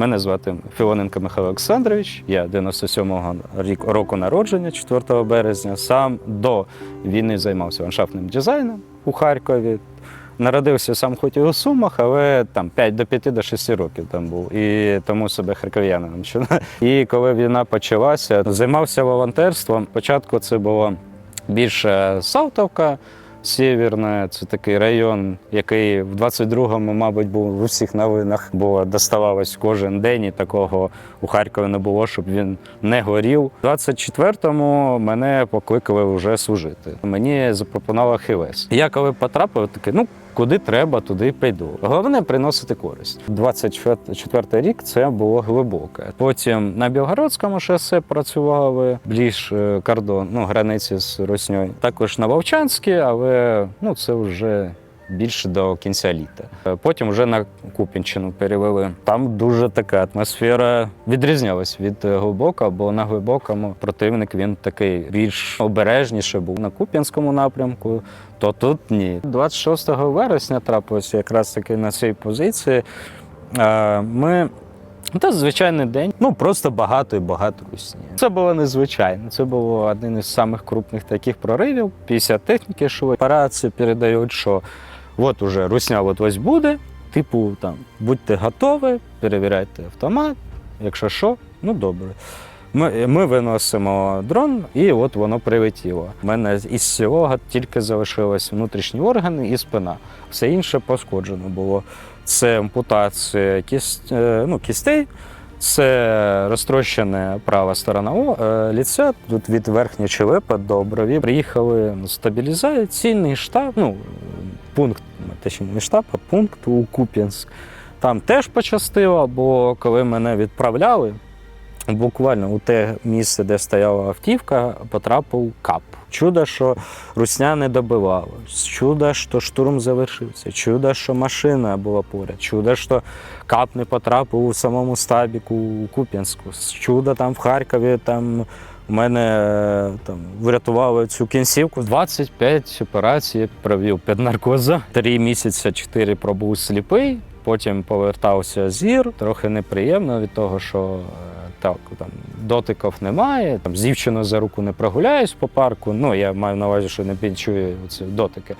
Мене звати Філоненко Михайло Олександрович. Я 97-го рік- року народження, 4 березня. Сам до війни займався ландшафтним дизайном у Харкові. Народився сам хоч і у Сумах, але там 5 до 5 до 6 років там був. І тому себе харків'янином. І коли війна почалася, займався волонтерством. Спочатку це було більше Салтовка. Сєвєрне, це такий район, який в 22-му, мабуть, був в усіх новинах, бо доставалось кожен день, і такого у Харкові не було, щоб він не горів. У 24-му мене покликали вже служити. Мені запропонував Хівес. Я коли потрапив, такий, ну куди треба, туди піду. Головне приносити користь. 24 рік це було глибоке. Потім на Білгородському шосе працювали ближ е, кордон, ну границі з Росньою. Також на Вовчанській, але ну це вже. Більше до кінця літа. Е, Потім вже на Купінщину перевели. Там дуже така атмосфера відрізнялась від е, глибока, бо на глибокому противник він такий більш обережніше був на Куп'янському напрямку. То тут ні. 26 вересня трапилося якраз таки на цій позиції. Е, Ми та звичайний день, ну просто багато і багато русні. Це було незвичайно. Це було один із самих крупних таких проривів. 50 техніки йшли. Операції передають, що от уже русня от ось буде. Типу, там будьте готові, перевіряйте автомат. Якщо що, ну добре. Ми, ми виносимо дрон, і от воно прилетіло. У мене із цього тільки залишились внутрішні органи і спина. Все інше пошкоджено було. Це ампутація кіс, е, ну, кістей, це розтрощена права сторона е, ліця, тут від верхньої челепи до брові. Приїхали стабілізаційний штаб, ну, пункт, точніше не штаб, а пункт у Куп'янськ. Там теж пощастило, бо коли мене відправляли, буквально у те місце, де стояла автівка, потрапив кап. Чудо, що русня не добивала. Чудо, що штурм завершився. Чудо, що машина була поряд. Чудо, що кап не потрапив у самому стабіку у Куп'янську. Чудо там в Харкові там. У мене там врятували цю кінцівку. 25 операцій провів під наркозом. Три місяці, чотири пробув сліпий, потім повертався зір. Трохи неприємно від того, що е, так там дотиків немає. Там з дівчиною за руку не прогуляюсь по парку. Ну я маю на увазі, що не підчую ці дотики.